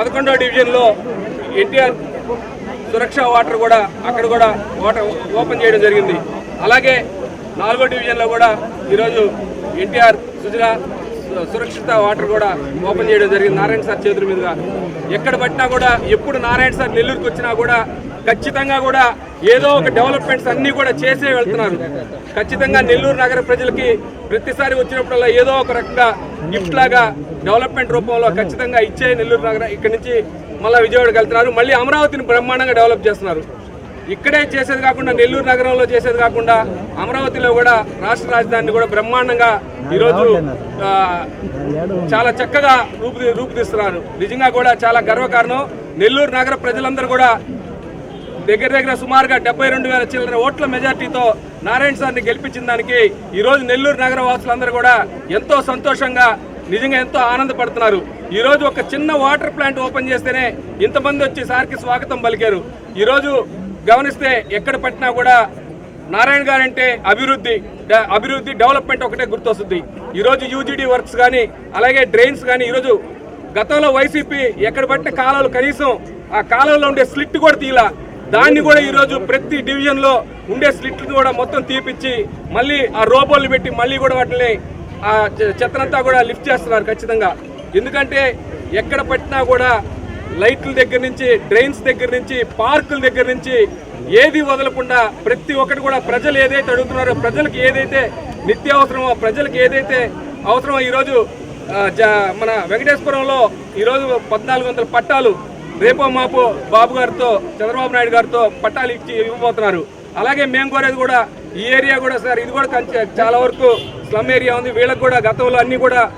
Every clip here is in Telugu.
పదకొండో డివిజన్లో ఎన్టీఆర్ సురక్ష వాటర్ కూడా అక్కడ కూడా వాటర్ ఓపెన్ చేయడం జరిగింది. అలాగే నాలుగో డివిజన్లో కూడా ఈరోజు ఎన్టీఆర్ సుజల సురక్షిత వాటర్ కూడా ఓపెన్ చేయడం జరిగింది. నారాయణ సార్ చేతుల మీదుగా. ఎక్కడ పట్టినా కూడా ఎప్పుడు నారాయణ సార్ నెల్లూరుకి వచ్చినా కూడా ఖచ్చితంగా కూడా ఏదో ఒక డెవలప్మెంట్స్ అన్నీ కూడా చేసే వెళ్తున్నారు. ఖచ్చితంగా నెల్లూరు నగర ప్రజలకి ప్రతిసారి వచ్చినప్పుడల్లా ఏదో ఒక రకంగా గిఫ్ట్ లాగా డెవలప్మెంట్ రూపంలో ఖచ్చితంగా ఇచ్చే నెల్లూరు నగర ఇక్కడి నుంచి మళ్ళీ విజయవాడకి వెళ్తున్నారు. మళ్ళీ అమరావతిని బ్రహ్మాండంగా డెవలప్ చేస్తున్నారు. ఇక్కడే చేసేది కాకుండా నెల్లూరు నగరంలో చేసేది కాకుండా అమరావతిలో కూడా రాష్ట్ర రాజధానిని కూడా బ్రహ్మాండంగా ఈరోజు చాలా చక్కగా రూపు రూపుదిస్తున్నారు. నిజంగా కూడా చాలా గర్వకారణం. నెల్లూరు నగర ప్రజలందరూ కూడా దగ్గర దగ్గర సుమారుగా డెబ్బై రెండు వేల చిల్లర ఓట్ల మెజార్టీతో నారాయణ సార్ని గెలిపించిన దానికి ఈరోజు నెల్లూరు నగర వాసులందరూ కూడా ఎంతో సంతోషంగా నిజంగా ఎంతో ఆనందపడుతున్నారు. ఈరోజు ఒక చిన్న వాటర్ ప్లాంట్ ఓపెన్ చేస్తేనే ఇంతమంది వచ్చి సార్కి స్వాగతం పలికారు. ఈరోజు గమనిస్తే ఎక్కడ పట్టినా కూడా నారాయణ గారు అంటే అభివృద్ధి అభివృద్ధి డెవలప్మెంట్ ఒకటే గుర్తొస్తుంది. ఈరోజు యూజీడీ వర్క్స్ కానీ అలాగే డ్రైన్స్ కానీ ఈరోజు గతంలో వైసీపీ ఎక్కడ పట్టిన కాలువలు కనీసం ఆ కాలువలో ఉండే స్లిట్ కూడా తీలా. దాన్ని కూడా ఈరోజు ప్రతి డివిజన్లో ఉండే స్లిట్లు కూడా మొత్తం తీపిచ్చి మళ్ళీ ఆ రోబోలు పెట్టి మళ్ళీ కూడా వాటిని ఆ చెత్తనంతా కూడా లిఫ్ట్ చేస్తున్నారు ఖచ్చితంగా. ఎందుకంటే ఎక్కడ పట్టినా కూడా లైట్ల దగ్గర నుంచి డ్రైన్స్ దగ్గర నుంచి పార్కుల దగ్గర నుంచి ఏది వదలకుండా ప్రతి ఒక్కటి కూడా ప్రజలు ఏదైతే అడుగుతున్నారో ప్రజలకు ఏదైతే నిత్యావసరమో ప్రజలకు ఏదైతే అవసరమో ఈరోజు జ- మన వెంకటేశ్వరంలో ఈరోజు పద్నాలుగు వందల పట్టాలు రేపో మాపో బాబు గారితో చంద్రబాబు నాయుడు గారితో పట్టాలు ఇచ్చి ఇవ్వబోతున్నారు. అలాగే మేము కోరేది కూడా ఈ ఏరియా కూడా సార్ ఇది కూడా కంచె- చాలా వరకు స్లమ్ ఏరియా ఉంది. వీళ్ళకి కూడా గతంలో అన్నీ కూడా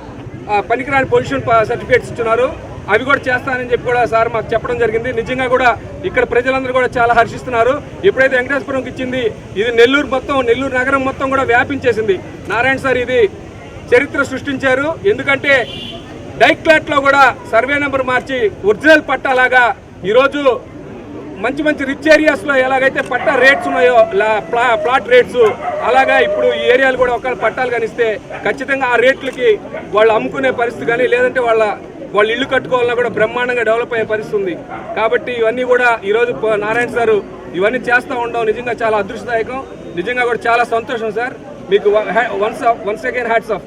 పనికిరాని పొజిషన్ సర్టిఫికేట్స్ ఇస్తున్నారు అవి కూడా చేస్తానని చెప్పి కూడా సార్ మాకు చెప్పడం జరిగింది. నిజంగా కూడా ఇక్కడ ప్రజలందరూ కూడా చాలా హర్షిస్తున్నారు. ఎప్పుడైతే వెంకటేశ్వరంకి ఇచ్చింది ఇది నెల్లూరు మొత్తం నెల్లూరు నగరం మొత్తం కూడా వ్యాపించేసింది. నారాయణ సార్ ఇది చరిత్ర సృష్టించారు. ఎందుకంటే డైక్లాట్లో కూడా సర్వే నెంబర్ మార్చి ఒరిజినల్ పట్టాలాగా ఈరోజు మంచి మంచి రిచ్ ఏరియాస్లో ఎలాగైతే పట్టా రేట్స్ ఉన్నాయో ప్లా- ప్లాట్ రేట్స్ అలాగా ఇప్పుడు ఈ ఏరియాలు కూడా ఒకవేళ పట్టాలు కనిస్తే ఖచ్చితంగా ఆ రేట్లకి వాళ్ళు అమ్ముకునే పరిస్థితి కానీ లేదంటే వాళ్ళ వాళ్ళు ఇల్లు కట్టుకోవాలన్నా కూడా బ్రహ్మాండంగా డెవలప్ అయ్యే పరిస్థితి ఉంది. కాబట్టి ఇవన్నీ కూడా ఈరోజు నారాయణ సార్ ఇవన్నీ చేస్తూ ఉండడం నిజంగా చాలా అదృష్టదాయకం. నిజంగా కూడా చాలా సంతోషం సార్. మీకు once once again hats off.